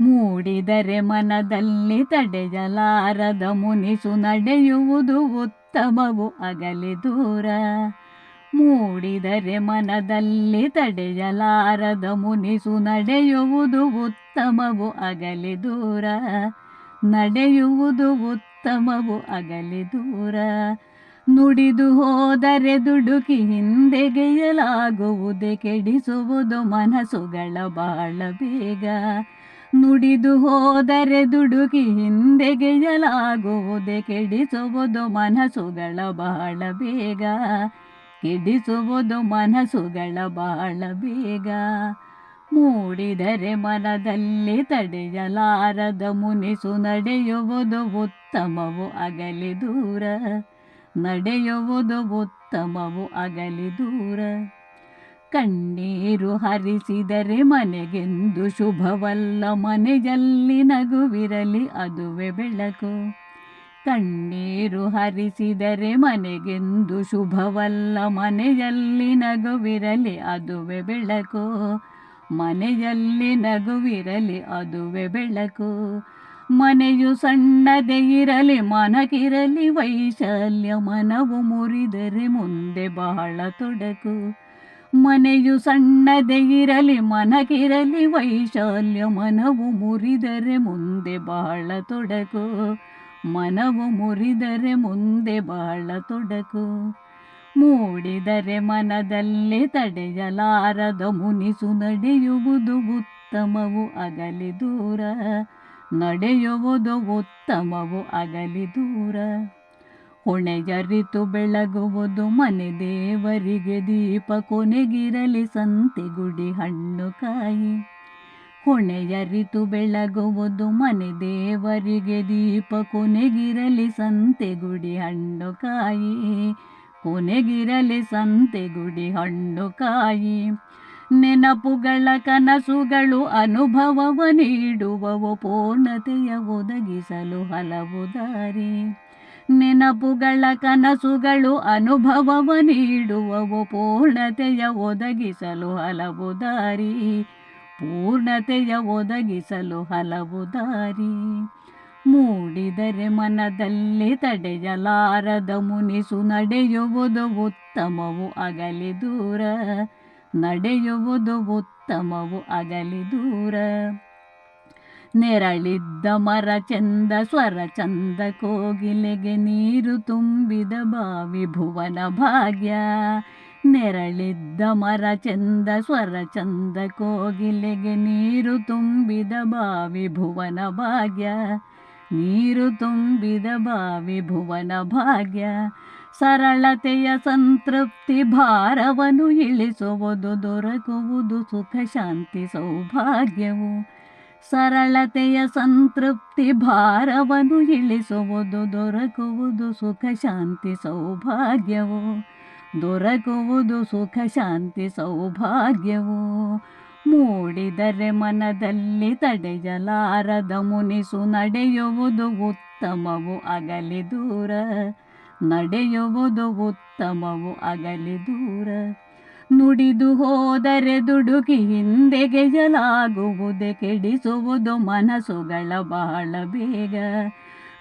ಮೂಡಿದರೆ ಮನದಲ್ಲಿ ತಡೆಯಲಾರದ ಮುನಿಸು ನಡೆಯುವುದು ಉತ್ತಮವು ಅಗಲಿ ದೂರ. ಮೂಡಿದರೆ ಮನದಲ್ಲಿ ತಡೆಯಲಾರದ ಮುನಿಸು ನಡೆಯುವುದು ಉತ್ತಮವು ಅಗಲಿ ದೂರ. ನಡೆಯುವುದು ಉತ್ತಮವು ಅಗಲಿ ದೂರ. ನುಡಿದು ಹೋದರೆ ದುಡುಕಿ ಹಿಂದೆಗೆಯಲಾಗುವುದೇ, ಕೆಡಿಸುವುದು ಮನಸ್ಸುಗಳ ಬಾಳ ಬೇಗ. ನುಡಿದು ಹೋದರೆ ದುಡುಕಿ ಹಿಂದೆಗೆಯಲಾಗುವುದೇ ಕೆಡಿಸುವುದು ಮನಸ್ಸುಗಳ ಬಹಳ ಬೇಗ. ಕೆಡಿಸುವುದು ಮನಸ್ಸುಗಳ ಬಹಳ ಬೇಗ. ಮೂಡಿದರೆ ಮನದಲ್ಲಿ ತಡೆಯಲಾರದ ಮುನಿಸು ನಡೆಯುವುದು ಉತ್ತಮವು ಅಗಲಿ ದೂರ. ನಡೆಯುವುದು ಉತ್ತಮವು ಅಗಲಿ ದೂರ. ಕಣ್ಣೀರು ಹರಿಸಿದರೆ ಮನೆಗೆಂದು ಶುಭವಲ್ಲ. ಮನೆಯಲ್ಲಿ ನಗುವಿರಲಿ, ಅದುವೆ ಬೆಳಕು. ಕಣ್ಣೀರು ಹರಿಸಿದರೆ ಮನೆಗೆಂದು ಶುಭವಲ್ಲ. ಮನೆಯಲ್ಲಿ ನಗುವಿರಲಿ, ಅದುವೆ ಬೆಳಕು. ಮನೆಯಲ್ಲಿ ನಗುವಿರಲಿ, ಅದುವೆ ಬೆಳಕು. ಮನೆಯು ಸಣ್ಣದೇ ಇರಲಿ, ಮನಗಿರಲಿ, ವೈಶಾಲ್ಯ ಮನವು ಮುರಿದರೆ ಮುಂದೆ ಬಹಳ ತೊಡಕು. ಮನೆಯು ಸಣ್ಣದೇ ಇರಲಿ, ಮನಗಿರಲಿ, ವೈಶಾಲ್ಯ ಮನವು ಮುರಿದರೆ ಮುಂದೆ ಬಹಳ ತೊಡಕು. ಮನವು ಮುರಿದರೆ ಮುಂದೆ ಬಹಳ ತೊಡಕು. ಮೂಡಿದರೆ ಮನದಲ್ಲಿ ತಡೆಯಲಾರದ ಮುನಿಸು ನಡೆಯುವುದು ಉತ್ತಮವು ಅಗಲಿ ದೂರ. ನಡೆಯುವುದು ಉತ್ತಮವು ಅಗಲಿ ದೂರ. ಹೊಣೆಯರಿತು ಬೆಳಗುವುದು ಮನೆ ದೇವರಿಗೆ ದೀಪ ಕೊನೆಗಿರಲಿ ಸಂತೆ ಗುಡಿ ಹಣ್ಣು ಕಾಯಿ. ಹೊಣೆಯರಿತು ಬೆಳಗುವುದು ಮನೆ ದೇವರಿಗೆ ದೀಪ ಕೊನೆಗಿರಲಿ ಸಂತೆ ಗುಡಿ ಹಣ್ಣು ಕಾಯಿ. ಕೊನೆಗಿರಲಿ ಸಂತೆ ಗುಡಿ ಹಣ್ಣು ಕಾಯಿ. ನೆನಪುಗಳ ಕನಸುಗಳು ಅನುಭವವ ನೀಡುವವು ಪೂರ್ಣತೆಯ ಒದಗಿಸಲು ಹಲವು ದಾರಿ. ನೆನಪುಗಳ ಕನಸುಗಳು ಅನುಭವವ ನೀಡುವವು, ಪೂರ್ಣತೆಯ ಒದಗಿಸಲು ಹಲವು ದಾರಿ, ಪೂರ್ಣತೆಯ ಒದಗಿಸಲು ಹಲವು ದಾರಿ. ಮೂಡಿದರೆ ಮನದಲ್ಲಿ ತಡೆಯಲಾರದ ಮುನಿಸು ನಡೆಯುವುದು ಉತ್ತಮವು ಅಗಲಿ ದೂರ, ನಡೆಯುವುದು ಉತ್ತಮವು ಅಗಲಿ ದೂರ. ನೆರಳಿದ್ದ ಮರ ಚಂದ, ಸ್ವರ ಚಂದ, ಕೋಗಿಲೆಗೆ ನೀರು ತುಂಬಿದ ಬಾವಿ ಭುವನ ಭಾಗ್ಯ. ನೆರಳಿದ್ದ ಮರ ಚಂದ, ಸ್ವರ ಚಂದ, ಕೋಗಿಲೆಗೆ ನೀರು ತುಂಬಿದ ಬಾವಿ ಭುವನ ಭಾಗ್ಯ. ನೀರು ತುಂಬಿದ ಬಾವಿ ಭುವನ ಭಾಗ್ಯ. ಸರಳತೆಯ ಸಂತೃಪ್ತಿ ಭಾರವನ್ನು ಇಳಿಸುವುದು, ದೊರಕುವುದು ಸುಖ, ಶಾಂತಿ, ಸೌಭಾಗ್ಯವು. ಸರಳತೆಯ ಸಂತೃಪ್ತಿ ಭಾರವನ್ನು ಇಳಿಸುವುದು, ದೊರಕುವುದು ಸುಖ ಶಾಂತಿ ಸೌಭಾಗ್ಯವು, ದೊರಕುವುದು ಸುಖ ಶಾಂತಿ ಸೌಭಾಗ್ಯವು. ಮೂಡಿದರೆ ಮನದಲ್ಲಿ ತಡೆಯಲಾರದ ಮುನಿಸು ನಡೆಯುವುದು ಉತ್ತಮವು ಅಗಲಿ ದೂರ, ನಡೆಯುವುದು ಉತ್ತಮವು ಅಗಲಿ ದೂರ. ನುಡಿದು ಹೋದರೆ ದುಡುಕಿ ಹಿಂದೆಗೆಯಲಾಗುವುದೇ ಕೆಡಿಸುವುದು ಮನಸ್ಸುಗಳ ಬಹಳ ಬೇಗ.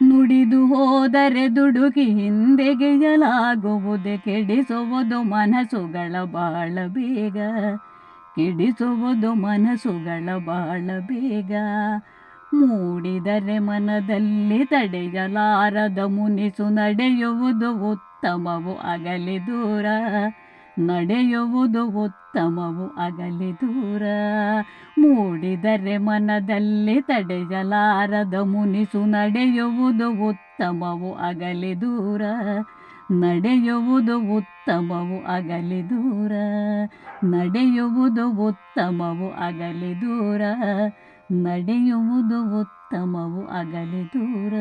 ನುಡಿದು ಹೋದರೆ ದುಡುಕಿ ಹಿಂದೆಗೆಯಲಾಗುವುದೇ ಕೆಡಿಸುವುದು ಮನಸ್ಸುಗಳ ಬಹಳ ಬೇಗ. ಕೆಡಿಸುವುದು ಮನಸ್ಸುಗಳ ಬಹಳ ಬೇಗ. ಮೂಡಿದರೆ ಮನದಲ್ಲಿ ತಡೆಯಲಾರದ ಮುನಿಸು ನಡೆಯುವುದು ಉತ್ತಮವು ಅಗಲಿ ದೂರ. ನಡೆಯುವುದು ಉತ್ತಮವು ಅಗಲಿ ದೂರ. ಮೂಡಿದರೆ ಮನದಲ್ಲಿ ತಡೆಯಲಾರದ ಮುನಿಸು ನಡೆಯುವುದು ಉತ್ತಮವು ಅಗಲಿ ದೂರ. ನಡೆಯುವುದು ಉತ್ತಮವು ಅಗಲಿ ದೂರ. ನಡೆಯುವುದು ಉತ್ತಮವು ಅಗಲಿ ದೂರ. ನಡೆಯುವುದು ಉತ್ತಮವು ಅಗಲಿ ದೂರ.